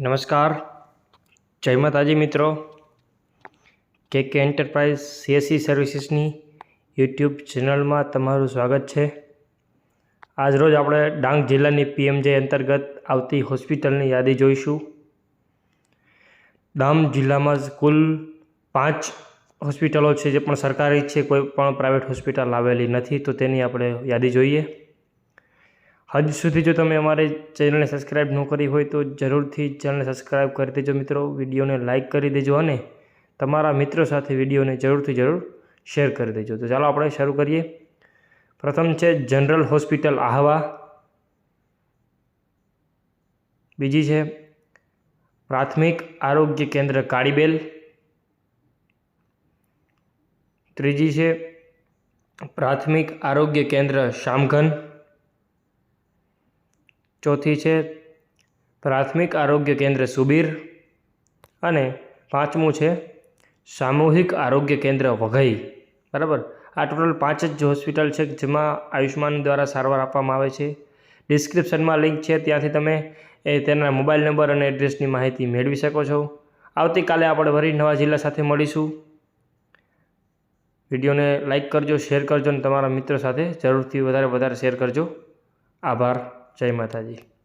નમસ્કાર. જય માતાજી મિત્રો. કે કે એન્ટરપ્રાઇઝ સીએસસી સર્વિસીસની યુટ્યુબ ચેનલમાં તમારું સ્વાગત છે. આજરોજ આપણે ડાંગ જિલ્લાની પીએમજે અંતર્ગત આવતી હોસ્પિટલની યાદી જોઈશું. ડાંગ જિલ્લામાં કુલ પાંચ હોસ્પિટલો છે જે પણ સરકારી છે, કોઈ પણ પ્રાઇવેટ હોસ્પિટલ આવેલી નથી, તો તેની આપણે યાદી જોઈએ. હજ સુધી જો તમે અમારી ચેનલને સબસ્ક્રાઈબ ન કરી હોય તો જરૂરથી ચેનલને સબસ્ક્રાઈબ કરી દેજો મિત્રો. વિડીયોને લાઇક કરી દેજો અને તમારા મિત્રો સાથે વિડીયોને જરૂરથી જરૂર શેર કરી દેજો. તો ચાલો આપણે શરૂ કરીએ. પ્રથમ છે જનરલ હોસ્પિટલ આહવા. બીજી છે પ્રાથમિક આરોગ્ય કેન્દ્ર કાળીબેલ. ત્રીજી છે પ્રાથમિક આરોગ્ય કેન્દ્ર શામગન ચોથી છે પ્રાથમિક આરોગ્ય કેન્દ્ર સુબીર અને પાંચમું છે સામૂહિક આરોગ્ય કેન્દ્ર વઘઈ. બરાબર? આ ટોટલ પાંચ જ હોસ્પિટલ છે જેમાં આયુષ્માન દ્વારા સારવાર આપવામાં આવે છે. ડિસ્ક્રિપ્શનમાં લિંક છે, ત્યાંથી તમે એ તેના મોબાઈલ નંબર અને એડ્રેસની માહિતી મેળવી શકો છો. આવતીકાલે આપણે વરી નવા જિલ્લા સાથે મળીશું. વિડીયોને લાઇક કરજો, શેર કરજો અને તમારા મિત્રો સાથે જરૂરથી વધારે વધારે શેર કરજો. આભાર. જય માતાજી.